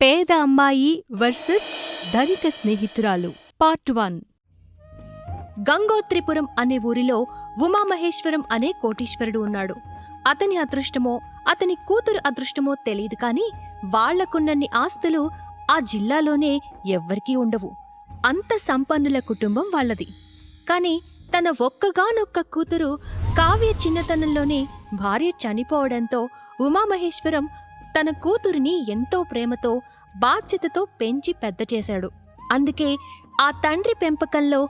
పేద అమ్మాయి వర్సెస్ ధనిక స్నేహితురాలు పార్ట్ వన్. గంగోత్రిపురం అనే ఊరిలో ఉమామహేశ్వరం అనే కోటీశ్వరుడు ఉన్నాడు. అతని అదృష్టమో అతని కూతురు అదృష్టమో తెలియదు కాని వాళ్ళకున్నన్ని ఆస్తులు ఆ జిల్లాలోనే ఎవ్వరికీ ఉండవు. అంత సంపన్నుల కుటుంబం వాళ్ళది కాని తన ఒక్కగానొక్క కూతురు కావ్య చిన్నతనంలోనే భార్య చనిపోవడంతో ఉమామహేశ్వరం తన కూతురిని ఎంతో ప్రేమతో బాధ్యతతో పెంచి పెద్ద చేశాడు. అందుకే ఆ తండ్రి పెంపకంలో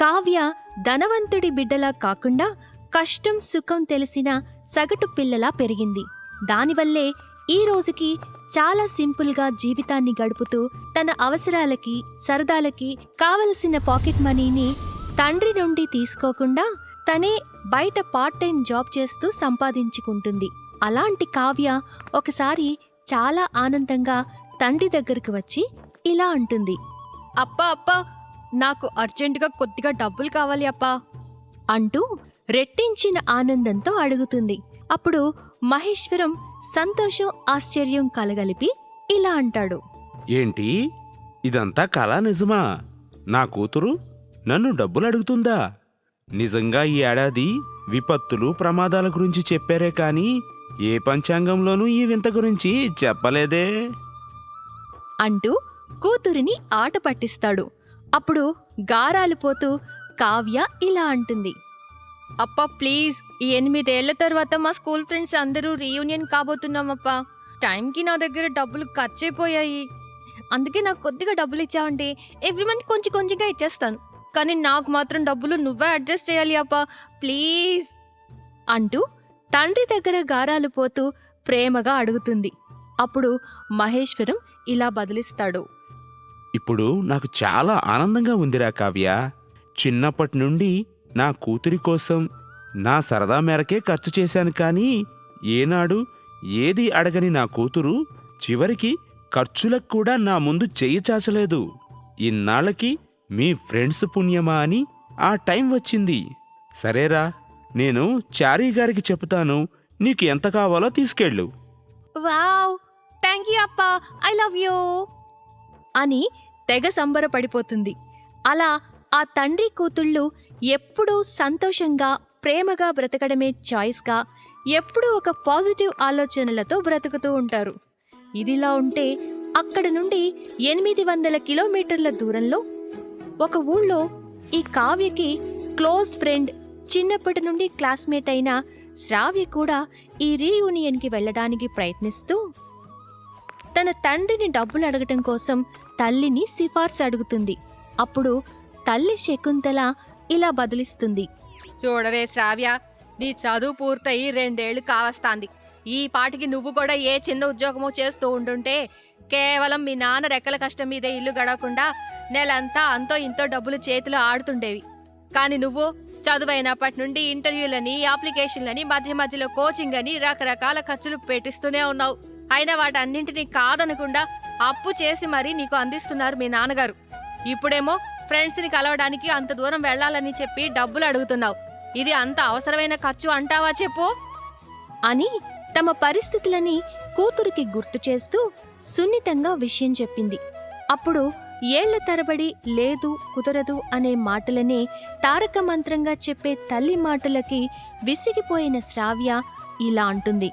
కావ్య ధనవంతుడి బిడ్డలా కాకుండా కష్టం సుఖం తెలిసిన సగటు పిల్లలా పెరిగింది. దానివల్లే ఈ రోజుకి చాలా సింపుల్గా జీవితాన్ని గడుపుతూ తన అవసరాలకి సరదాలకి కావలసిన పాకెట్ మనీని తండ్రి నుండి తీసుకోకుండా తనే బయట పార్ట్ టైం జాబ్ చేస్తూ సంపాదించుకుంటుంది. అలాంటి కావ్య ఒకసారి చాలా ఆనందంగా తండ్రి దగ్గరకు వచ్చి ఇలా అంటుంది. అప్పా అప్పా నాకు అర్జెంటుగా కొద్దిగా డబ్బులు కావాలి అప్పా. అంటూ రెట్టించిన ఆనందంతో అడుగుతుంది. అప్పుడు మహేశ్వరం సంతోషం ఆశ్చర్యం కలగలిపి ఇలా అంటాడు. ఏంటి? ఇదంతా కళ నిజమా? నా కూతురు నన్ను డబ్బులు అడుగుతుందా? నిజంగా ఈ ఏడాది విపత్తులు ప్రమాదాల గురించి చెప్పారే కానీ ఏ పంచాంగంలోనూ ఈ వింత గురించి చెప్పలేదే. అంటూ కూతురిని ఆట పట్టిస్తాడు. అప్పుడు గారాలు పోతూ కావ్య ఇలా అంటుంది. అప్ప ప్లీజ్ ఈ ఎనిమిదేళ్ళ తర్వాత మా స్కూల్ ఫ్రెండ్స్ అందరూ రీయూనియన్ కాబోతున్నామప్ప. టైంకి నా దగ్గర డబ్బులు ఖర్చయిపోయాయి అందుకే నాకు కొద్దిగా డబ్బులు ఇచ్చావంటే ఎవ్రీ మంత్ కొంచెం కొంచెంగా ఇచ్చేస్తాను. కానీ నాకు మాత్రం డబ్బులు నువ్వే అడ్జస్ట్ చేయాలి అప్ప ప్లీజ్ అంటూ తండ్రి దగ్గర గారాలు పోతూ ప్రేమగా అడుగుతుంది. అప్పుడు మహేశ్వరం ఇలా బదిలిస్తాడు. ఇప్పుడు నాకు చాలా ఆనందంగా ఉందిరా కావ్య. చిన్నప్పటి నుండి నా కూతురి కోసం నా సరదా మేరకే ఖర్చు చేశాను కానీ ఏనాడు ఏది అడగని నా కూతురు చివరికి ఖర్చులకు కూడా నా ముందు చెయ్యి చాచలేదు. ఇన్నాళ్ళకి మీ ఫ్రెండ్స్ పుణ్యమా అని ఆ టైం వచ్చింది. సరేరా. నేను చారీ గారికి చెప్తాను నీకు ఎంత కావాలో తీసుకెళ్ళు. వావ్! థ్యాంక్ యూ అప్ప! I love you! అని తెగ సంబరపడిపోతుంది. అలా ఆ తండ్రి కూతుళ్ళు ఎప్పుడూ సంతోషంగా ప్రేమగా బ్రతకడమే చాయిస్గా ఎప్పుడూ ఒక పాజిటివ్ ఆలోచనలతో బ్రతుకుతూ ఉంటారు. ఇదిలా ఉంటే అక్కడ నుండి ఎనిమిది వందల కిలోమీటర్ల దూరంలో ఒక ఊళ్ళో ఈ కావ్యకి క్లోజ్ ఫ్రెండ్ చిన్నప్పటి నుండి క్లాస్మేట్ అయిన శ్రావ్య కూడా ఈ రీయూనియన్కి వెళ్ళడానికి ప్రయత్నిస్తూ తన తండ్రిని డబ్బులు అడగటం కోసం తల్లిని సిఫార్సు అడుగుతుంది. అప్పుడు తల్లి శకుంతల ఇలా బదులిస్తుంది. చూడవే శ్రావ్య నీ చదువు పూర్తయి రెండేళ్ళు కావస్తాంది. ఈ పాటికి నువ్వు కూడా ఏ చిన్న ఉద్యోగమో చేస్తూ ఉండుంటే కేవలం మీ నాన్న రెక్కల కష్టం మీదే ఇల్లు గడవకుండా నెలంతా అంతో ఇంతో డబ్బులు చేతిలో ఆడుతుండేవి. కానీ నువ్వు చదువైనప్పటి నుండి ఇంటర్వ్యూలని అప్లికేషన్లని మధ్య మధ్యలో కోచింగ్ అని రకరకాల ఖర్చులు పెట్టిస్తూనే ఉన్నావు. అయినా వాటన్నింటినీ కాదనకుండా అప్పు చేసి మరీ నీకు అందిస్తున్నారు మీ నాన్నగారు. ఇప్పుడేమో ఫ్రెండ్స్ని కలవడానికి అంత దూరం వెళ్ళాలని చెప్పి డబ్బులు అడుగుతున్నావు. ఇది అంత అవసరమైన ఖర్చు అంటావా చెప్పు? అని తమ పరిస్థితులని కూతురికి గుర్తు చేస్తూ సున్నితంగా విషయం చెప్పింది. అప్పుడు ఏళ్ళ తరబడి లేదు కుదరదు అనే మాటలనే తారక మంత్రంగా చెప్పే తల్లి మాటలకి విసిగిపోయిన శ్రావ్య ఇలా అంటుంది.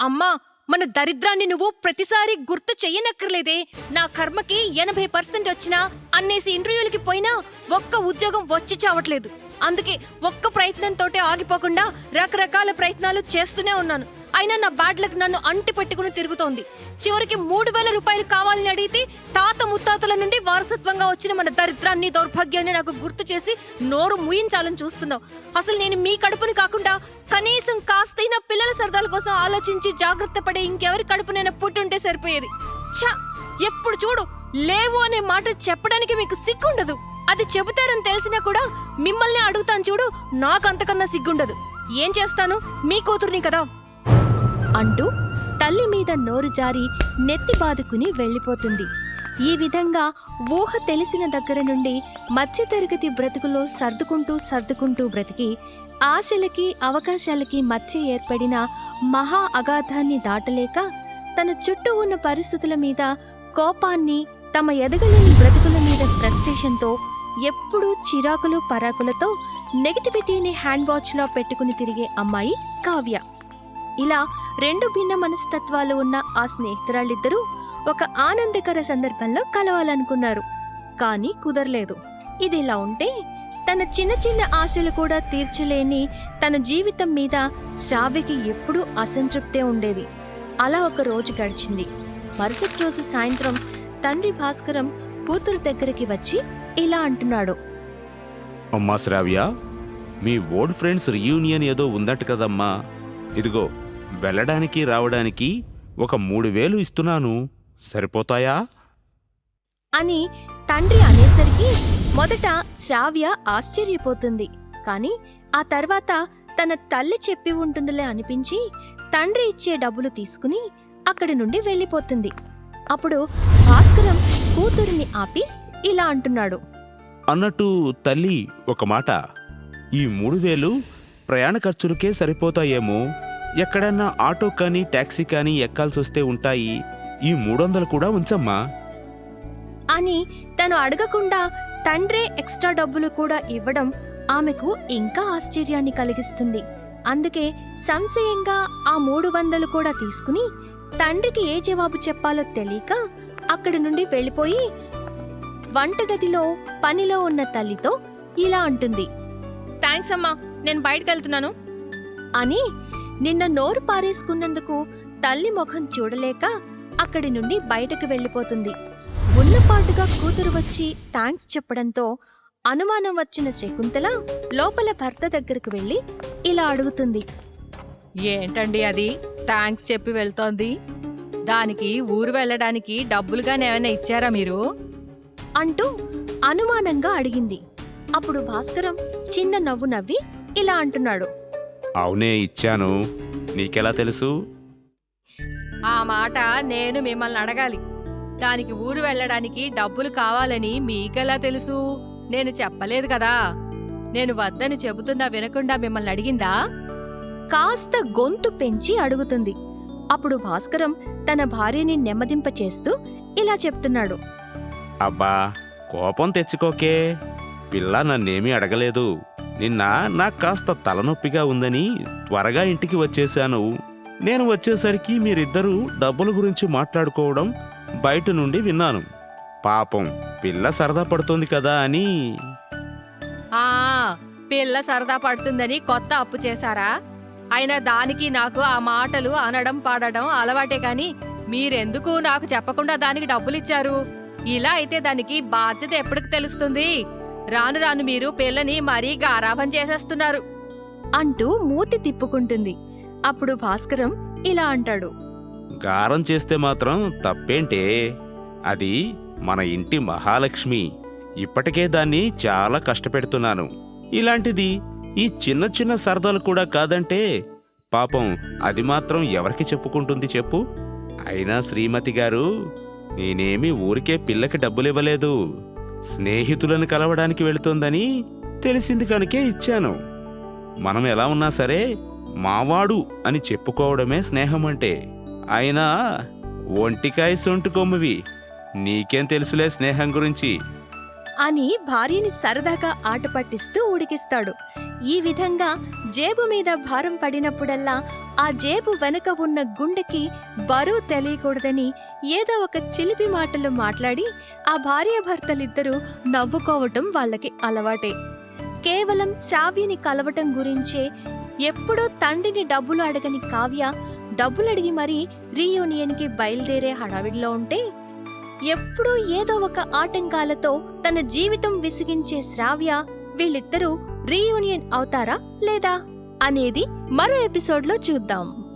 అమ్మా మన దరిద్రాన్ని నువ్వు ప్రతిసారి గుర్తు చెయ్యనక్కర్లేదే. నా కర్మకి ఎనభై పర్సెంట్ వచ్చినా అన్నేసి ఇంటర్వ్యూలకి పోయినా ఒక్క ఉద్యోగం వచ్చి చావట్లేదు. అందుకే ఒక్క ప్రయత్నంతోటే ఆగిపోకుండా రకరకాల ప్రయత్నాలు చేస్తూనే ఉన్నాను. అయినా నా బ్యాడ్ లక్ నన్ను అంటి పెట్టుకుని తిరుగుతోంది. చివరికి మూడు వేల రూపాయలు కావాలని అడిగితే తాత ముత్తాతల నుండి వారసత్వంగా వచ్చిన మన దరిద్రాన్ని దౌర్భాగ్యాన్ని నాకు గుర్తు చేసి నోరు ముయించాలని చూస్తున్నావు. అసలు నేను మీ కడుపుని కాకుండా కనీసం కాస్తైనా పిల్లల సరదాల కోసం ఆలోచించి జాగ్రత్త పడే ఇంకెవరి కడుపునైనా పుట్టుంటే సరిపోయేది. ఛ! ఎప్పుడు చూడు లేవు అనే మాట చెప్పడానికి మీకు సిగ్గుండదు. అది చెబుతారని తెలిసినా కూడా మిమ్మల్ని అడుగుతాను చూడు నాకు అంతకన్నా సిగ్గుండదు. ఏం చేస్తాను? మీ కూతుర్ని కదా అంటూ తల్లి మీద నోరు జారి నెత్తి బాదుకుని వెళ్ళిపోతుంది. ఈ విధంగా ఊహ తెలిసిన దగ్గర నుండి మధ్యతరగతి బ్రతుకులో సర్దుకుంటూ సర్దుకుంటూ బ్రతికి ఆశలకి అవకాశాలకి మధ్య ఏర్పడిన మహా అగాధాన్ని దాటలేక తన చుట్టూ ఉన్న పరిస్థితుల మీద కోపాన్ని తమ ఎదగలేని బ్రతుకుల మీద ఫ్రస్ట్రేషన్తో ఎప్పుడూ చిరాకులు పరాకులతో నెగటివిటీని హ్యాండ్ వాచ్లో పెట్టుకుని తిరిగే అమ్మాయి కావ్య. ఇలా రెండు భిన్న మనస్తత్వాలు ఉన్న ఆ స్నేహితురాళ్ళిద్దరూ ఒక ఆనందకర సందర్భంలో కలవాలనుకున్నారు. కానీ కుదరలేదు. ఇది ఇలా ఉంటే తన చిన్న చిన్న ఆశలు కూడా తీర్చలేని తన జీవితం మీద శ్రావ్యకి ఎప్పుడూ అసంతృప్తే ఉండేది. అలా ఒక రోజు గడిచింది. మరుసటి రోజు సాయంత్రం తండ్రి భాస్కరం కూతురు దగ్గరికి వచ్చి ఇలా అంటున్నాడు. అమ్మా శ్రావ్య మీ ఓల్డ్ ఫ్రెండ్స్ రియూనియన్ ఏదో ఉందట కదమ్మా. ఇదిగో వెళ్ళడానికి రావడానికి ఒక మూడు వేలు ఇస్తున్నాను. సరిపోతాయా? అని తండ్రి అనేసరికి మొదట శ్రావ్య ఆశ్చర్యపోతుంది. కానీ ఆ తర్వాత తన తల్లి చెప్పి ఉంటుందిలే అనిపించి తండ్రి ఇచ్చే డబ్బులు తీసుకుని అక్కడి నుండి వెళ్ళిపోతుంది. అప్పుడు భాస్కరం కూతురిని ఆపి ఇలా అంటున్నాడు. అన్నట్టు తల్లి ఒక మాట ఈ మూడు వేలు ప్రయాణ ఖర్చులకే సరిపోతాయేమో. ఎక్కడన్నా ఆటో కానీ ట్యాక్సీ కానీ ఎక్కాల్సి వస్తే ఉంటాయి. ఈ మూడు వందలు కూడా ఉంచమ్మా. అని తను అడగకుండా తండ్రే ఎక్స్ట్రా డబ్బులు కూడా ఇవ్వడం ఆమెకు ఇంకా ఆశ్చర్యాన్ని కలిగిస్తుంది. అందుకే సంశయంగా ఆ మూడు వందలు కూడా తీసుకుని తండ్రికి ఏ జవాబు చెప్పాలో తెలియక అక్కడి నుండి వెళ్ళిపోయి వంటగదిలో పనిలో ఉన్న తల్లితో ఇలా అంటుంది. థ్యాంక్స్ అమ్మా నేను బయటకు వెళ్తున్నాను అని నిన్న నోరు పారేసుకున్నందుకు తల్లి ముఖం చూడలేక అక్కడి నుండి బయటకు వెళ్ళిపోతుంది. ఉన్నపాటుగా కూతురు వచ్చి థ్యాంక్స్ చెప్పడంతో అనుమానం వచ్చిన శకుంతల లోపల భర్త దగ్గరకు వెళ్ళి ఇలా అడుగుతుంది. ఏంటండి అది? థ్యాంక్స్ చెప్పి వెళ్తోంది. దానికి ఊరు వెళ్ళడానికి డబ్బులుగానే ఏమైనా ఇచ్చారా మీరు? అంటూ అనుమానంగా అడిగింది. అప్పుడు భాస్కరం చిన్న నవ్వు నవ్వి ఇలా అంటున్నాడు. అవునే ఇచ్చాను. నీకెలా తెలుసు? ఆ మాట నేను మిమ్మల్ని అడగాలి. దానికి ఊరు వెళ్ళడానికి డబ్బులు కావాలని మీకెలా తెలుసు? నేను చెప్పలేదు కదా. నేను వద్దని చెబుతున్నా వినకుండా మిమ్మల్ని అడిగిందా? కాస్త గొంతు పెంచి అడుగుతుంది. అప్పుడు భాస్కరం తన భార్యని నెమ్మదింపచేస్తూ ఇలా చెప్తున్నాడు. అబ్బా కోపం తెచ్చుకోకే. పిల్ల నన్నేమీ అడగలేదు. నిన్న నాకు కాస్త తలనొప్పిగా ఉందని త్వరగా ఇంటికి వచ్చేశాను. నేను వచ్చేసరికి మీరిద్దరూ డబ్బుల గురించి మాట్లాడుకోవడం బయట నుండి విన్నాను. పాపం పిల్ల సరదా పడుతుంది కదా అని. ఆ పిల్ల సరదా పడుతుందని కొత్త అప్పు చేశారా? అయినా దానికి నాకు ఆ మాటలు అనడం పాడడం అలవాటే కాని మీరెందుకు నాకు చెప్పకుండా దానికి డబ్బులిచ్చారు? ఇలా అయితే దానికి బాధ్యత ఎప్పటికి తెలుస్తుంది? రాను రాను మీరు పిల్లని మరీ గారాభం చేసేస్తున్నారు. అంటూ మూతి తిప్పుకుంటుంది. అప్పుడు భాస్కరం ఇలా అంటాడు. గారం చేస్తే మాత్రం తప్పేంటే? అది మన ఇంటి మహాలక్ష్మి. ఇప్పటికే దాన్ని చాలా కష్టపెడుతున్నాను. ఇలాంటిది ఈ చిన్న చిన్న సరదాలు కూడా కాదంటే? పాపం అది మాత్రం ఎవరికి చెప్పుకుంటుంది చెప్పు? అయినా శ్రీమతి గారు నేనేమి ఊరికే పిల్లకి డబ్బులివ్వలేదు. స్నేహితులను కలవడానికి వెళుతోందని తెలిసింది కనుకే ఇచ్చాను. మనం ఎలా ఉన్నా సరే మావాడు అని చెప్పుకోవడమే స్నేహం అంటే అయినా ఒంటికాయ సొంటు కొమ్మివి. నీకేం తెలుసులే స్నేహం గురించి. అని భార్యని సరదాగా ఆట పట్టిస్తూ ఉడికిస్తాడు. ఈ విధంగా జేబు మీద భారం పడినప్పుడల్లా ఆ జేబు వెనుక ఉన్న గుండెకి బరువు తెలియకూడదని ఏదో ఒక చిలిపి మాటలు మాట్లాడి ఆ భార్యాభర్తలిద్దరూ నవ్వుకోవటం వాళ్ళకి అలవాటే. కేవలం శ్రావ్యని కలవటం గురించే ఎప్పుడూ తండ్రిని డబ్బులు అడగని కావ్య డబ్బులు అడిగి మరీ రీయూనియన్కి బయలుదేరే హడావిడిలో ఉంటే ఎప్పుడూ ఏదో ఒక ఆటంకాలతో తన జీవితం విసిగించే శ్రావ్య వీళ్ళిద్దరూ రీయూనియన్ అవుతారా లేదా అనేది మరో ఎపిసోడ్లో చూద్దాం.